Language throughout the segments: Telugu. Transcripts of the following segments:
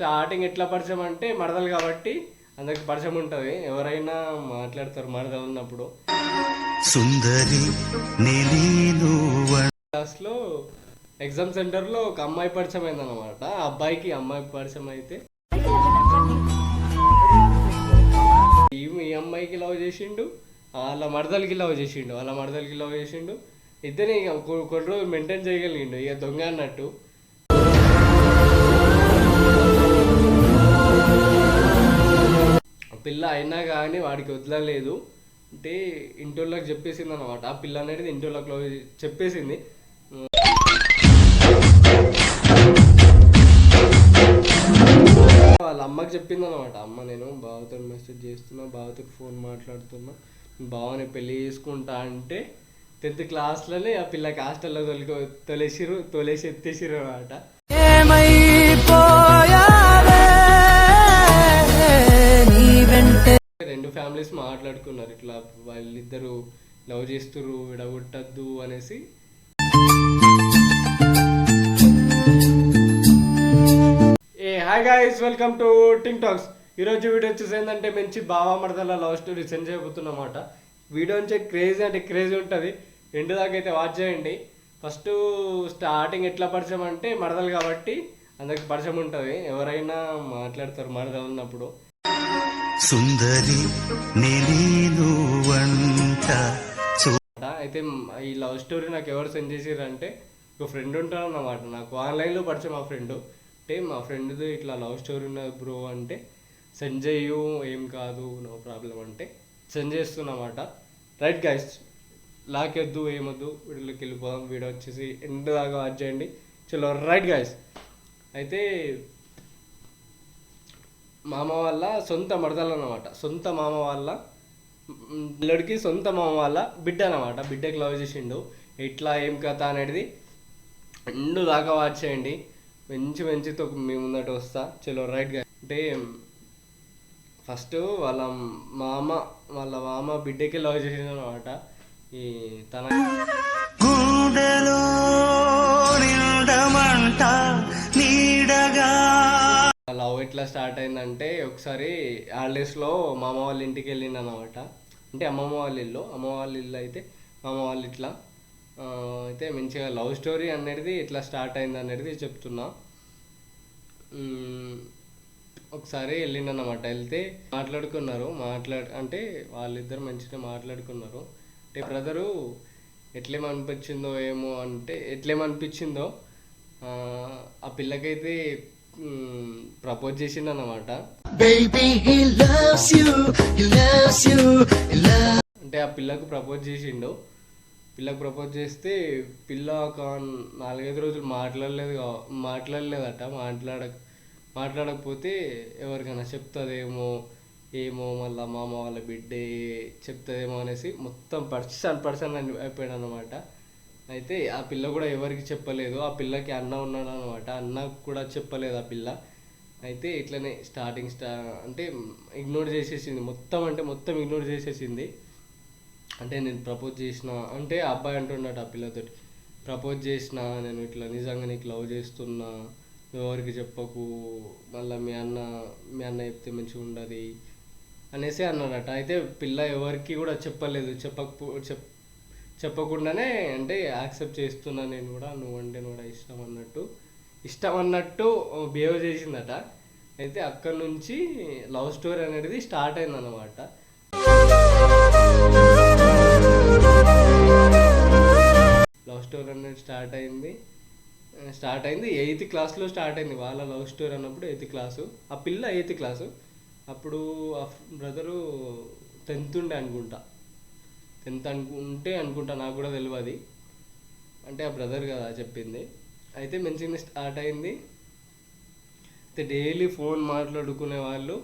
స్టార్టింగ్ ఎట్లా పరిచయం అంటే మరదలు కాబట్టి అందరికి పరిచయం ఉంటుంది. ఎవరైనా మాట్లాడతారు మరదలు ఉన్నప్పుడు. సుందరి క్లాస్లో ఎగ్జామ్ సెంటర్లో ఒక అమ్మాయి పరిచయం అయిందనమాట ఆ అబ్బాయికి అమ్మాయి పరిచయం అయితే. ఈ అమ్మాయికి లవ్ చేసిండు వాళ్ళ మరదలకి లవ్ చేసిండు వాళ్ళ మరదలకి లవ్ చేసిండు. ఇద్దరిని కొన్ని రోజులు మెయింటైన్ చేయగలిగిండు. ఇక దొంగ అన్నట్టు. వాడికి వదలలేదు. అంటే ఇంటోళ్ళకి చెప్పేసింది అనమాట ఆ పిల్ల అనేది ఇంటోళ్ళకి చెప్పేసింది. వాళ్ళ అమ్మకి చెప్పింది అనమాట అమ్మ నేను బావతో మెసేజ్ చేస్తున్నా బావతో ఫోన్ మాట్లాడుతున్నా. బావని పెళ్ళి చేసుకుంటా అంటే టెన్త్ క్లాస్లోనే ఆ పిల్లకి హాస్టల్లో తొలికి తొలేసిరు తొలేసి ఎత్తేసిరు అనమాట లవ్ చేస్తుర్రు విడగొట్టద్దు అనేసి. ఏ hi guys welcome to Ting Talks ఈరోజు వీడియో వచ్చేసి ఏంటంటే మంచి బావ మరదల లవ్ స్టోరీ సెండ్ చేయబోతున్నమాట వీడియో నుంచి క్రేజీ అంటే క్రేజీ ఉంటుంది. ఎండు దాకా అయితే వాచ్ చేయండి. ఫస్ట్ స్టార్టింగ్ ఎట్లా పరిచయం అంటే మరదలు కాబట్టి అందరికి పరిచయం ఉంటుంది. ఎవరైనా మాట్లాడతారు మడదలు ఉన్నప్పుడు సుందరి నీలీను వంట అయితే ఈ లవ్ స్టోరీ నాకు ఎవరు సెండ్ చేసారు అంటే ఒక ఫ్రెండ్ ఉంటాడు అన్నమాట నాకు ఆన్లైన్లో పరిచయం మా ఫ్రెండ్ అంటే మా ఫ్రెండ్ది ఇట్లా లవ్ స్టోరీ ఉన్నది బ్రో అంటే సెండ్ చేయు ఏం కాదు నో ప్రాబ్లం అంటే సెండ్ చేస్తున్నమాట. రైట్ గైస్ లాకెద్దు ఏమొద్దు వీడియోకి వెళ్ళిపోదాం వీడియో వచ్చేసి ఎండ్ దాకా వాచ్ చేయండి. చలో రైట్ గైస్ అయితే మామ వాళ్ళ సొంత మరదలు అన్నమాట సొంత మామ వాళ్ళ పిల్లడికి సొంత మామ వాళ్ళ బిడ్డ అనమాట బిడ్డకి లవ్ చేసిండు. ఎట్లా ఏం కథ అనేది రెండు దాకా వాచ్ చేయండి. మంచి మంచితో మీ ముందట వస్తా. చలో రైట్గా అంటే ఫస్ట్ వాళ్ళ మామ వాళ్ళ మామ బిడ్డకి లవ్ చేసిండు అనమాట ఈ తన ఎట్లా స్టార్ట్ అయిందంటే ఒకసారి హాలిడేస్లో మా అమ్మ వాళ్ళ ఇంటికి వెళ్ళిండు అనమాట అంటే అమ్మమ్మ వాళ్ళ ఇల్లు అమ్మ వాళ్ళ ఇల్లు అయితే మామ వాళ్ళ ఇట్లా. అయితే మంచిగా లవ్ స్టోరీ అనేది ఇట్లా స్టార్ట్ అయింది అనేది చెప్తున్నా. ఒకసారి వెళ్ళిండనమాట వెళ్తే మాట్లాడుకున్నారు. మాట్లాడు అంటే వాళ్ళిద్దరు మంచిగా మాట్లాడుకున్నారు. అంటే బ్రదరు ఎట్లేమనిపించిందో ఏమో అంటే ఎట్లేమనిపించిందో ఆ పిల్లకైతే ప్రపోజ్ చేసిండు అనమాట అంటే ఆ పిల్లకు ప్రపోజ్ చేసిండు. పిల్లకు ప్రపోజ్ చేస్తే పిల్ల ఒక నాలుగైదు రోజులు మాట్లాడలేదు మాట్లాడలేదట మాట్లాడ మాట్లాడకపోతే ఎవరికైనా చెప్తుందేమో ఏమో మళ్ళీ మామ వాళ్ళ బిడ్డే చెప్తుందేమో అనేసి మొత్తం పర్సన్ పర్సన్ అని అయిపోయాడు అనమాట అయితే ఆ పిల్ల కూడా ఎవరికి చెప్పలేదు. ఆ పిల్లకి అన్న ఉన్నాడు అనమాట అన్న కూడా చెప్పలేదు ఆ పిల్ల. అయితే ఇట్లనే స్టార్టింగ్ స్టా అంటే ఇగ్నోర్ చేసేసింది. మొత్తం అంటే మొత్తం ఇగ్నోర్ చేసేసింది. అంటే నేను ప్రపోజ్ చేసిన అంటే అబ్బాయి అంటున్నాడు ఆ పిల్లతోటి. ప్రపోజ్ చేసిన నేను ఇట్లా నిజంగా నీకు లవ్ చేస్తున్నా. ఎవరికి చెప్పకు. మళ్ళీ మీ అన్న మీ అన్న చెప్తే మంచిగా ఉండదు. అనేసి అన్నాడట అయితే పిల్ల ఎవరికి కూడా చెప్పలేదు. చెప్పకపో చెప్ చెప్పకుండానే అంటే యాక్సెప్ట్ చేస్తున్నా నేను కూడా నువ్వంటే కూడా ఇష్టం అన్నట్టు. ఇష్టం అన్నట్టు బిహేవ్ చేసిందట. అయితే అక్కడ నుంచి లవ్ స్టోరీ అనేది స్టార్ట్ అయిందన్నమాట. లవ్ స్టోరీ అనేది స్టార్ట్ అయింది. స్టార్ట్ అయింది ఎయిత్ క్లాస్లో స్టార్ట్ అయింది. వాళ్ళ లవ్ స్టోరీ అన్నప్పుడు ఎయిత్ క్లాసు. ఆ పిల్ల ఎయిత్ క్లాసు. అప్పుడు ఆ బ్రదరు టెన్త్ ఉండే అనుకుంటా. టెన్త్ అనుకుంటే అనుకుంటా నాకు కూడా తెలియదు అంటే ఆ బ్రదర్ కదా చెప్పింది. అయితే మంచిగా స్టార్ట్ అయింది. అయితే డైలీ ఫోన్ మాట్లాడుకునే వాళ్ళు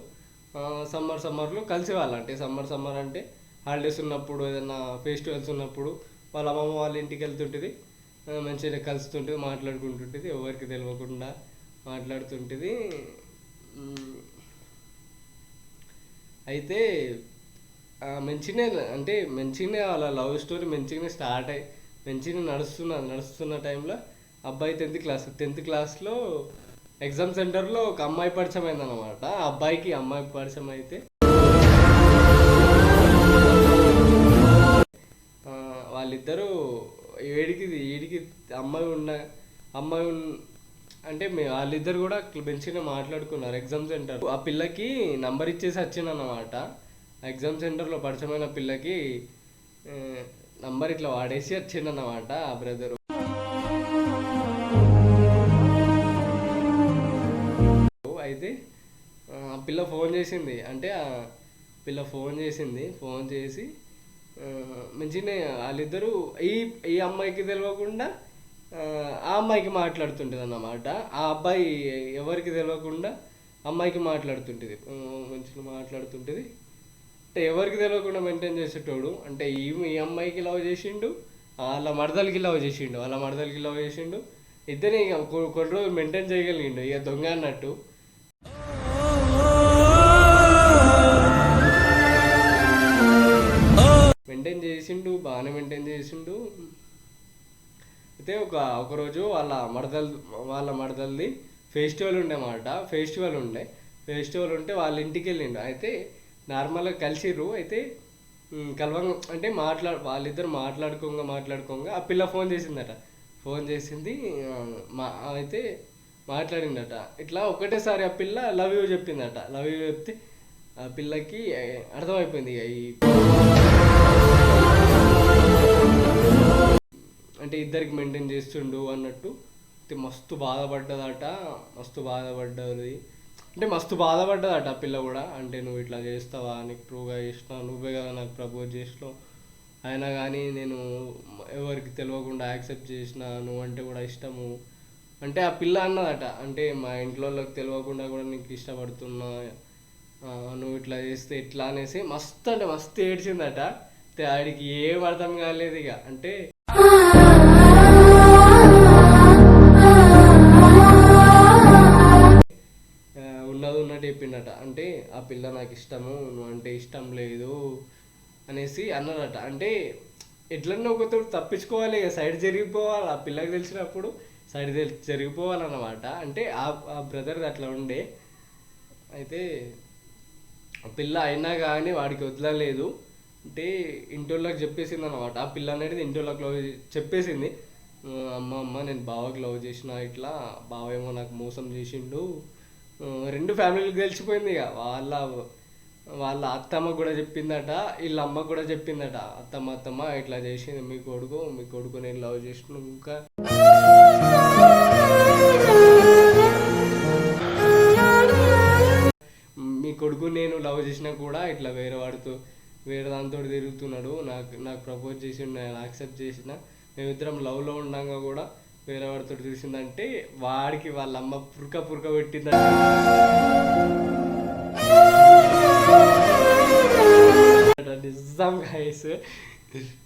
సమ్మర్ సమ్మర్లో కలిసేవాళ్ళు అంటే సమ్మర్ సమ్మర్ అంటే హాలిడేస్ ఉన్నప్పుడు ఏదైనా ఫెస్టివల్స్ ఉన్నప్పుడు వాళ్ళ అమ్మమ్మ వాళ్ళ ఇంటికి వెళ్తుంటుంది. మంచిగా కలుస్తుంటుంది మాట్లాడుకుంటుంటుంది ఎవరికి తెలియకుండా మాట్లాడుతుంటుంది. అయితే మంచిగానే అంటే మంచిగానే వాళ్ళ లవ్ స్టోరీ మంచిగానే స్టార్ట్ అయ్యి మంచిగానే నడుస్తున్న నడుస్తున్న టైంలో అబ్బాయి టెన్త్ క్లాస్ టెన్త్ క్లాస్లో ఎగ్జామ్ సెంటర్లో ఒక అమ్మాయి పరిచయం అయిందన్నమాట అబ్బాయికి అమ్మాయి పరిచయం అయితే వాళ్ళిద్దరూ ఏడికి ఏడికి అమ్మాయి ఉన్న అమ్మాయి అంటే మే వాళ్ళిద్దరు కూడా మంచిగా మాట్లాడుకున్నారు ఎగ్జామ్ సెంటర్ ఆ పిల్లకి నంబర్ ఇచ్చేసి వచ్చింది అన్నమాట ఎగ్జామ్ సెంటర్లో పరిచయమైన పిల్లకి నంబర్ ఇట్లా వాడేసి వచ్చిందన్నమాట ఆ బ్రదరు. అయితే ఆ పిల్ల ఫోన్ చేసింది. అంటే ఆ పిల్ల ఫోన్ చేసింది. ఫోన్ చేసి మంచిగా మంచిగానే వాళ్ళిద్దరూ ఈ ఈ అమ్మాయికి తెలియకుండా ఆ, అమ్మాయికి మాట్లాడుతుంటుంది అన్నమాట ఆ అబ్బాయి ఎవరికి తెలియకుండా అమ్మాయికి మాట్లాడుతుంటుంది. మంచిగా మాట్లాడుతుంటుంది. అంటే ఎవరికి తెలియకుండా మెయింటైన్ చేసేటోడు. అంటే ఈ ఈ అమ్మాయికి లవ్ చేసిండు వాళ్ళ మరదలకి లవ్ చేసిండు వాళ్ళ మరదలకి లవ్ చేసిండు. ఇద్దరే ఇక కొన్ని రోజులు మెయింటైన్ చేయగలిగిండు. ఇక దొంగ అన్నట్టు. మెయింటైన్ చేసిండు బాగానే మెయింటైన్ చేసిండు. అయితే ఒక ఒకరోజు వాళ్ళ మడదల్ వాళ్ళ మడదల్ది ఫెస్టివల్ ఉండే మాట. ఫెస్టివల్ ఉండే. ఫెస్టివల్ ఉంటే వాళ్ళ ఇంటికి వెళ్ళిండు. అయితే నార్మల్గా కలిసిర్రు. అయితే కలవంగ అంటే మాట్లా వాళ్ళిద్దరు మాట్లాడుకోగా మాట్లాడుకోగా ఆ పిల్ల ఫోన్ చేసిందట. ఫోన్ చేసింది మా అయితే మాట్లాడిందట. ఇట్లా ఒకటేసారి ఆ పిల్ల లవ్ యూ చెప్పిందట. లవ్ యూ చెప్తే ఆ పిల్లకి అర్థమైపోయింది ఇక ఈ అంటే ఇద్దరికి మెయింటైన్ చేస్తుండు అన్నట్టు. అయితే మస్తు బాధపడ్డదట. మస్తు బాధపడ్డది. అంటే మస్తు బాధపడ్డదట ఆ పిల్ల కూడా. అంటే నువ్వు ఇట్లా చేస్తావా? నీకు ట్రూగా చేసినా నువ్వే కదా నాకు ప్రపోజ్ చేసినావు. అయినా కానీ నేను ఎవరికి తెలియకుండా యాక్సెప్ట్ చేసిన నువ్వంటే కూడా ఇష్టము. అంటే ఆ పిల్ల అన్నదట. అంటే మా ఇంట్లో వాళ్ళకి తెలియకుండా కూడా నీకు ఇష్టపడుతున్నా నువ్వు ఇట్లా చేస్తే ఎట్లా అనేసి మస్తు అంటే మస్తు ఏడ్చిందట. ఆడికి ఏం అర్థం కాలేదు ఇక. అంటే చెప్పిండట అంటే ఆ పిల్ల నాకు ఇష్టము నువ్వు అంటే ఇష్టం లేదు అనేసి అన్నాడట అంటే ఎట్లన్నా ఒకతో తప్పించుకోవాలి ఇక సైడ్ జరిగిపోవాలి. ఆ పిల్లకి తెలిసినప్పుడు సైడ్ జరిగిపోవాలన్నమాట. అంటే ఆ ఆ బ్రదర్ది అట్లా ఉండే. అయితే ఆ పిల్ల అయినా కానీ వాడికి వదలలేదు. అంటే ఇంటోళ్ళకి చెప్పేసింది అనమాట ఆ పిల్ల అనేది ఇంటోళ్ళకి లవ్ చెప్పేసింది. అమ్మ అమ్మ నేను బావకి లవ్ చేసిన ఇట్లా బావ ఏమో నాకు మోసం చేసిండు. రెండు ఫ్యామిలీలు గెలిచిపోయింది ఇక. వాళ్ళ వాళ్ళ అత్తమ్మ కూడా చెప్పిందట వీళ్ళ అమ్మ కూడా చెప్పిందట. అత్తమ్మ అత్తమ్మ ఇట్లా చేసింది. మీ కొడుకు మీ కొడుకు నేను లవ్ చేసిన ఇంకా. మీ కొడుకు నేను లవ్ చేసినా కూడా ఇట్లా వేరే వాడుతూ వేరే దాంతో తిరుగుతున్నాడు. నాకు నాకు ప్రపోజ్ చేసి నేను యాక్సెప్ట్ చేసిన. మేమిద్దరం లవ్లో ఉండగా కూడా వేరే వాడితో చూసిందంటే వాడికి వాళ్ళ అమ్మ పురక పురక పెట్టిందంటే. నిజంగా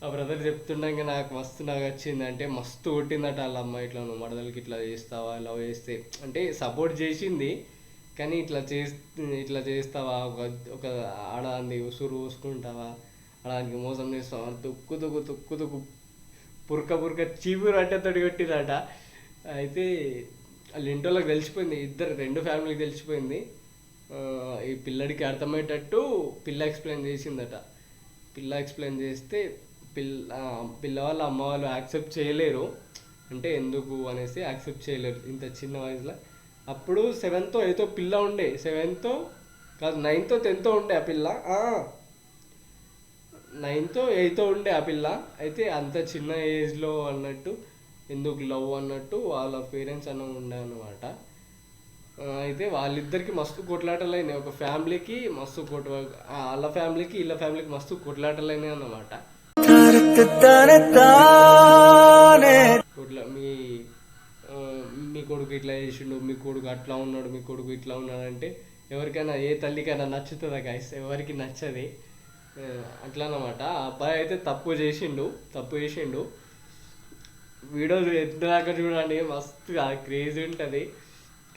ఆ బ్రదర్ చెప్తుండగా నాకు మస్తు నాకు వచ్చింది. అంటే మస్తు కొట్టిందట వాళ్ళ అమ్మ ఇట్లా నువ్వు మడదలకి ఇట్లా చేస్తావా లవ్ చేస్తే. అంటే సపోర్ట్ చేసింది. కానీ ఇట్లా చే ఇట్లా చేస్తావా? ఒక ఒక ఆడదాన్ని ఉసురు పోసుకుంటావా? ఆడదానికి మోసం చేస్తావా? తొక్కు తొక్కు తొక్కు తొక్కు పురక పురక చీపురు అంటే తోటి అయితే వాళ్ళ తెలిసిపోయింది ఇద్దరు రెండు ఫ్యామిలీకి తెలిసిపోయింది. ఈ పిల్లడికి అర్థమయ్యేటట్టు పిల్ల ఎక్స్ప్లెయిన్ చేసిందట. పిల్ల ఎక్స్ప్లెయిన్ చేస్తే పిల్ల పిల్లవాళ్ళు అమ్మ వాళ్ళు యాక్సెప్ట్ చేయలేరు. అంటే ఎందుకు అనేసి యాక్సెప్ట్ చేయలేరు ఇంత చిన్న వయసులో. అప్పుడు సెవెంత్ ఏదో పిల్ల ఉండే సెవెంత్ కాదు నైన్త్ టెన్త్ ఉండే ఆ పిల్ల. నైన్తో ఎయిత్ ఉండే ఆ పిల్ల. అయితే అంత చిన్న ఏజ్లో అన్నట్టు ఎందుకు లవ్ అన్నట్టు వాళ్ళ పేరెంట్స్ అన్న ఉండే అన్నమాట. అయితే వాళ్ళిద్దరికి మస్తు కొట్లాటలు అయినాయి. ఒక ఫ్యామిలీకి మస్తు కొట్ వాళ్ళ ఫ్యామిలీకి వీళ్ళ ఫ్యామిలీకి మస్తు కొట్లాటలు అయినాయి అన్నమాట. కొట్లా మీ మీ కొడుకు ఇట్లా చేసిండు మీ కొడుకు అట్లా ఉన్నాడు మీ కొడుకు ఇట్లా ఉన్నాడు అంటే ఎవరికైనా ఏ తల్లికైనా నచ్చుతుందా గాయస్ ఎవరికి నచ్చదే? అట్లా అనమాట ఆ అబ్బాయి అయితే తప్పు చేసిండు తప్పు చేసిండు. వీడియో ఎంత చూడండి మస్తు క్రేజీ ఉంటుంది.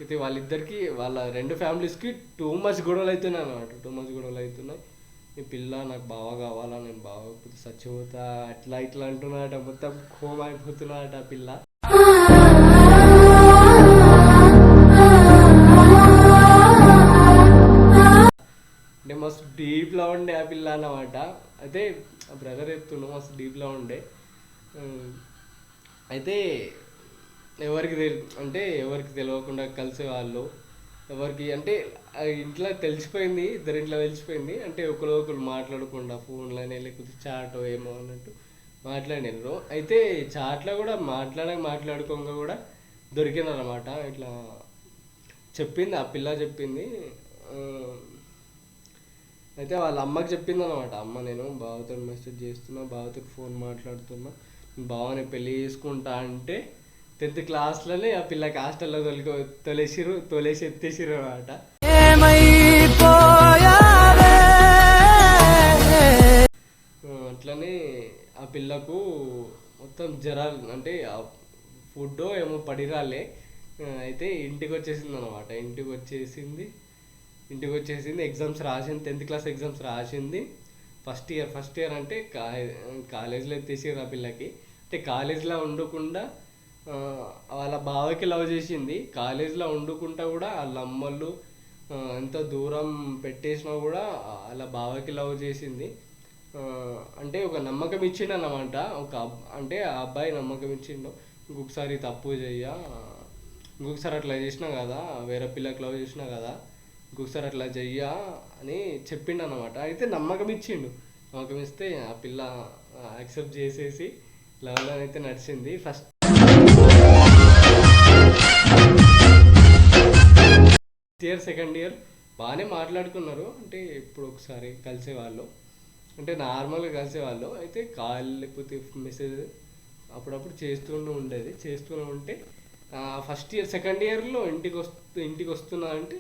అయితే వాళ్ళిద్దరికి వాళ్ళ రెండు ఫ్యామిలీస్కి టూ మచ్ గొడవలు అవుతున్నాయి అనమాట టూ మచ్ గొడవలు అవుతున్నాయి ఈ పిల్ల నాకు బాగా కావాలా? నేను బాగా చచ్చిపోతా అట్లా ఇట్లా అంటున్నాడట. మొత్తం కోమ అయిపోతున్నాడట ఆ పిల్ల. డీప్లో ఉండే ఆ పిల్ల అన్నమాట. అయితే ఆ బ్రదర్ చెప్తుండు మస్తు డీప్లో ఉండే. అయితే ఎవరికి తెలి అంటే ఎవరికి తెలియకుండా కలిసే వాళ్ళు ఎవరికి అంటే ఇంట్లో తెలిసిపోయింది ఇద్దరింట్లో తెలిసిపోయింది అంటే ఒకరు ఒకరు మాట్లాడకుండా ఫోన్లోనే లేకపోతే చాటో ఏమో అన్నట్టు మాట్లాడినారు. అయితే చాట్లో కూడా మాట్లాడక మాట్లాడుకోగా కూడా దొరికిందనమాట ఇట్లా చెప్పింది ఆ పిల్ల చెప్పింది. అయితే వాళ్ళ అమ్మకి చెప్పింది అనమాట అమ్మ నేను బావతో మెసేజ్ చేస్తున్నా బావతో ఫోన్ మాట్లాడుతున్నా. బావని పెళ్ళి చేసుకుంటా అంటే టెన్త్ క్లాస్లోనే ఆ పిల్లకి హాస్టల్లో తొలికి తొలేసిరు తొలేసి ఎత్తేసిరు అనమాట అట్లనే ఆ పిల్లకు మొత్తం జ్వరాలు అంటే ఫుడ్ ఏమో పడిరాలే. అయితే ఇంటికి వచ్చేసింది అనమాట ఇంటికి వచ్చేసింది ఇంటికి వచ్చేసింది ఎగ్జామ్స్ రాసింది టెన్త్ క్లాస్ ఎగ్జామ్స్ రాసింది. ఫస్ట్ ఇయర్ ఫస్ట్ ఇయర్ అంటే కా కాలేజ్లో ఎత్తేసారు ఆ పిల్లకి. అంటే కాలేజ్లో ఉండకుండా వాళ్ళ బావకి లవ్ చేసింది. కాలేజ్లో వండుకుంటా కూడా వాళ్ళ అమ్మలు ఎంత దూరం పెట్టేసినా కూడా వాళ్ళ బావకి లవ్ చేసింది. అంటే ఒక నమ్మకం ఇచ్చిండు అన్నమాట ఒక అంటే ఆ అబ్బాయి నమ్మకం ఇచ్చిండు. ఇంకొకసారి తప్పు చెయ్య. ఇంకొకసారి అట్లా చేసినా కదా వేరే పిల్లకి లవ్ చేసినా కదా. ఇంకొకసారి అట్లా చెయ్యా అని చెప్పిండు అనమాట అయితే నమ్మకం ఇచ్చిండు. నమ్మకం ఇస్తే ఆ పిల్ల యాక్సెప్ట్ చేసేసి లవ్లో అయితే నడిచింది. ఫస్ట్ ఇయర్ సెకండ్ ఇయర్ బాగానే మాట్లాడుకున్నారు. అంటే ఇప్పుడు ఒకసారి కలిసేవాళ్ళు. అంటే నార్మల్గా కలిసేవాళ్ళు. అయితే కాల్ లేకపోతే మెసేజ్ అప్పుడప్పుడు చేస్తూనే ఉండేది. చేస్తూనే ఉంటే ఫస్ట్ ఇయర్ సెకండ్ ఇయర్లో ఇంటికి వస్తు ఇంటికి వస్తున్నా అంటే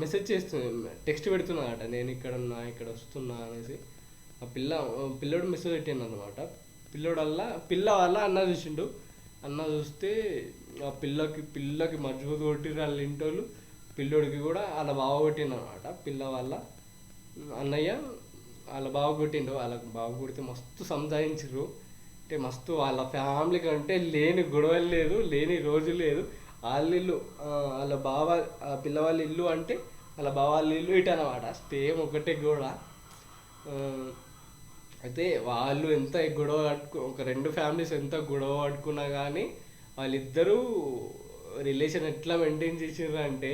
మెసేజ్ చేస్తున్నా టెక్స్ట్ పెడుతున్నాడట నేను ఇక్కడ ఉన్నా ఇక్కడ వస్తున్నా అనేసి. ఆ పిల్ల పిల్లోడు మెసేజ్ పెట్టాను అనమాట పిల్లోడల్లా పిల్ల వల్ల అన్న చూసిండు. అన్న చూస్తే ఆ పిల్లకి పిల్లకి మజ్జూత్ కొట్టిరు వాళ్ళ ఇంటోళ్ళు. పిల్లోడికి కూడా వాళ్ళ బావ కొట్టిండు అనమాట పిల్ల వల్ల అన్నయ్య వాళ్ళ బావ కొట్టిండు. వాళ్ళకి బావ కొడితే మస్తు సంజాయించారు అంటే మస్తు వాళ్ళ ఫ్యామిలీ కంటే లేని గొడవలు లేదు లేని రోజు లేదు. వాళ్ళ ఇల్లు వాళ్ళ బావ ఆ పిల్లవాళ్ళ ఇల్లు అంటే వాళ్ళ బావ వాళ్ళ ఇల్లు ఇటు అనమాట సేమ్ ఒకటే గోడ. అయితే వాళ్ళు ఎంత గొడవ పట్టుకు ఒక రెండు ఫ్యామిలీస్ ఎంత గొడవ పట్టుకున్నా కానీ వాళ్ళిద్దరూ రిలేషన్ ఎట్లా మెయింటైన్ చేసిర్రు అంటే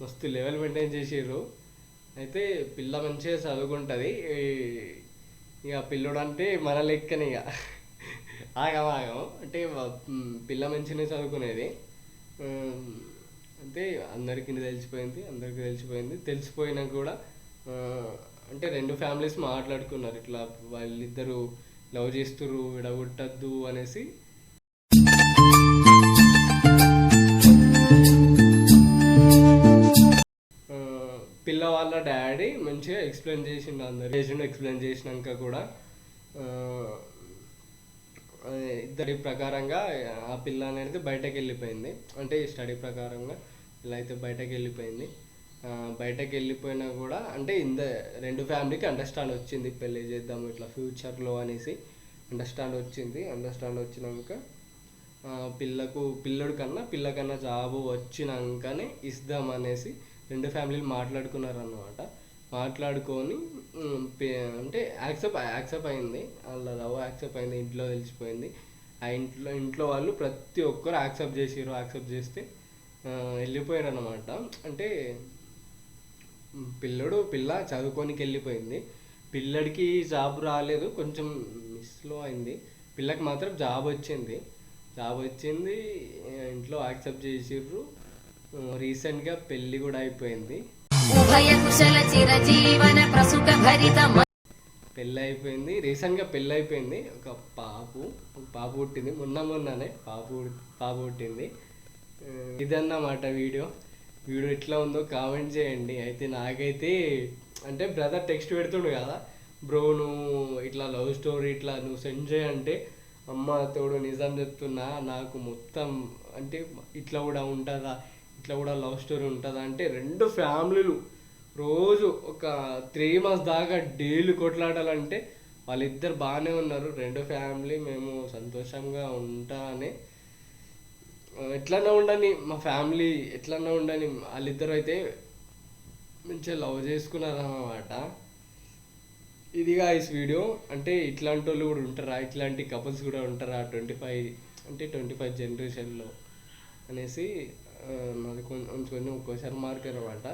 మస్తు లెవెల్ మెయింటైన్ చేసిర్రు. అయితే పిల్ల మంచిగా చదువుకుంటుంది. ఇక పిల్లోడు అంటే మన లెక్కనే ఇక ఆగం ఆగం అంటే పిల్ల మంచిగానే చదువుకునేది. అంటే అందరికీ తెలిసిపోయింది అందరికీ తెలిసిపోయింది. తెలిసిపోయినా కూడా అంటే రెండు ఫ్యామిలీస్ మాట్లాడుకున్నారు. ఇట్లా వాళ్ళిద్దరూ లవ్ చేస్తుర్రు విడగొట్టద్దు అనేసి. పిల్లవాళ్ళ పిల్ల వాళ్ళ డాడీ మంచిగా ఎక్స్ప్లెయిన్ చేసిండు అందరు. చేసిండు ఎక్స్ప్లెయిన్ చేసినాక కూడా ఇద్దరి ప్రకారంగా ఆ పిల్ల అనేది బయటకు వెళ్ళిపోయింది. అంటే స్టడీ ప్రకారంగా ఇలా అయితే బయటకు వెళ్ళిపోయింది. బయటకు వెళ్ళిపోయినా కూడా అంటే ఇంద రెండు ఫ్యామిలీకి అండర్స్టాండ్ వచ్చింది. పెళ్ళి చేద్దాం ఇట్లా ఫ్యూచర్లో అనేసి అండర్స్టాండ్ వచ్చింది. అండర్స్టాండ్ వచ్చినాక పిల్లకు పిల్లడి కన్నా పిల్ల కన్నా జాబ్ వచ్చినాకనే ఇద్దాం అనేసి రెండు ఫ్యామిలీలు మాట్లాడుకున్నారు అన్నమాట మాట్లాడుకొని అంటే యాక్సెప్ట్ యాక్సెప్ట్ అయింది. వాళ్ళ లవ్ యాక్సెప్ట్ అయింది ఇంట్లో తెలిసిపోయింది. ఆ ఇంట్లో ఇంట్లో వాళ్ళు ప్రతి ఒక్కరు యాక్సెప్ట్ చేసిర్రు యాక్సెప్ట్ చేస్తే వెళ్ళిపోయారు అనమాట అంటే పిల్లడు పిల్ల చదువుకోనికి వెళ్ళిపోయింది. పిల్లడికి జాబ్ రాలేదు కొంచెం మిస్లో అయింది. పిల్లకి మాత్రం జాబ్ వచ్చింది. జాబ్ వచ్చింది ఇంట్లో యాక్సెప్ట్ చేసిర్రు. రీసెంట్గా పెళ్ళి కూడా అయిపోయింది. ఉభయ చిరజీవన ప్రసుఖ భరిత పెళ్ళి అయిపోయింది రీసెంట్గా పెళ్ళైపోయింది ఒక పాపు. పాప పుట్టింది. మొన్న మొన్ననే పాప పాప పుట్టింది. ఇది ఇదన్నమాట వీడియో. వీడియో ఎట్లా ఉందో కామెంట్ చేయండి. అయితే నాకైతే అంటే బ్రదర్ టెక్స్ట్ పెడుతుండు కదా బ్రో నువ్వు ఇట్లా లవ్ స్టోరీ ఇట్లా నువ్వు సెండ్ చేయంటే అమ్మ తోడు నిజం చెప్తున్నా నాకు మొత్తం అంటే ఇట్లా కూడా ఉంటుందా ఇట్లా కూడా లవ్ స్టోరీ ఉంటుందా అంటే రెండు ఫ్యామిలీలు రోజు ఒక త్రీ మంత్స్ దాకా డైలీ కొట్లాడాలంటే వాళ్ళిద్దరు బాగానే ఉన్నారు. రెండు ఫ్యామిలీ మేము సంతోషంగా ఉంటానే. ఎట్లన్నా ఉండని మా ఫ్యామిలీ ఎట్లన్నా ఉండని వాళ్ళిద్దరు అయితే మంచిగా లవ్ చేసుకున్నారు ఇది ఇదిగా వీడియో. అంటే ఇట్లాంటి వాళ్ళు కూడా ఉంటారా? ఇట్లాంటి కపుల్స్ కూడా ఉంటారా? ట్వంటీ ఫైవ్ అంటే ట్వంటీ ఫైవ్ జనరేషన్లో అనేసి ఆ, నాది కొంచెం కొంచెం క్వశ్చన్ మార్క్ అనమాట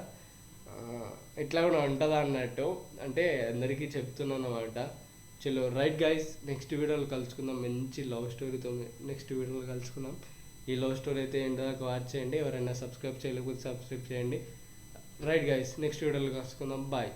ఇట్లా కూడా ఉంటుందా అన్నట్టు అంటే అందరికీ చెప్తున్నాను అనమాట చలో రైట్ గైస్ నెక్స్ట్ వీడియోలో కలుసుకుందాం. మంచి లవ్ స్టోరీతో నెక్స్ట్ వీడియోలో కలుసుకుందాం. ఈ లవ్ స్టోరీ అయితే ఏంటో వాచ్ చేయండి. ఎవరైనా సబ్స్క్రైబ్ చేయలేకపోతే సబ్స్క్రైబ్ చేయండి. రైట్ గైస్ నెక్స్ట్ వీడియోలో కలుసుకుందాం. బాయ్